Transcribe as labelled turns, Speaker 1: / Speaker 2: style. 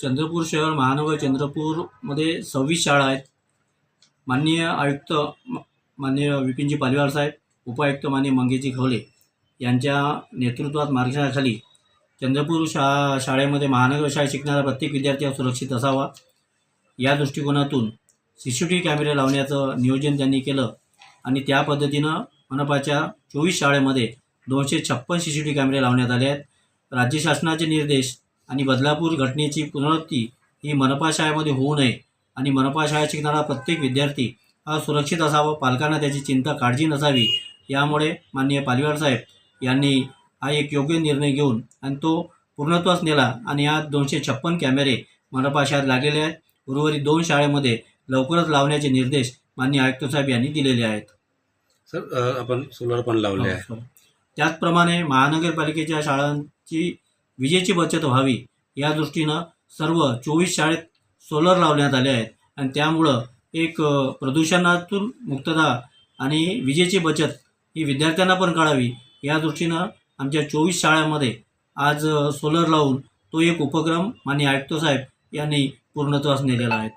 Speaker 1: चंद्रपूर शहर महानगर चंद्रपूरमध्ये सव्वीस शाळा आहेत. माननीय आयुक्त माननीय विपिनजी पालिवार साहेब उपायुक्त माननीय मंगेजी खवले यांच्या नेतृत्वात मार्गदर्शनाखाली चंद्रपूर शा शाळेमध्ये महानगर शाळेत शिकणारा प्रत्येक विद्यार्थी हा सुरक्षित असावा. या दृष्टिकोनातून सी सी टी व्ही कॅमेरे लावण्याचं नियोजन त्यांनी केलं आणि त्या पद्धतीनं मनपाच्या चोवीस शाळेमध्ये दोनशे छप्पन सी सी टी कॅमेरे लावण्यात आले आहेत. राज्य शासनाचे निर्देश आणि बदलापूर घटनेची पुनरावृत्ती ही मनपा शाळेमध्ये होऊ नये आणि मनपा शाळेत शिकणारा प्रत्येक विद्यार्थी हा सुरक्षित असावा. पालकांना त्याची चिंता काळजी नसावी यामुळे माननीय पालिवार साहेब यांनी हा एक योग्य निर्णय घेऊन आणि तो पूर्णत्वास नेला. आणि आज दोनशे छप्पन कॅमेरे मनपा शाळेत लागलेले आहेत. उर्वरित दोन शाळेमध्ये लवकरच लावण्याचे निर्देश माननीय आयुक्त साहेब यांनी दिलेले आहेत.
Speaker 2: सर आपण सोलर पण लावले आहे.
Speaker 1: हो, त्याचप्रमाणे महानगरपालिकेच्या शाळांची विजेची बचत व्हावी या दृष्टीनं सर्व चोवीस शाळेत सोलर लावण्यात आले आहेत. आणि त्यामुळं एक प्रदूषणातून मुक्तता आणि विजेची बचत ही विद्यार्थ्यांना पण कळावी या दृष्टीनं आमच्या चोवीस शाळांमध्ये आज सोलर लावून तो एक उपक्रम माननीय आयुक्त साहेब यांनी पूर्णत्वास नेलेला आहे.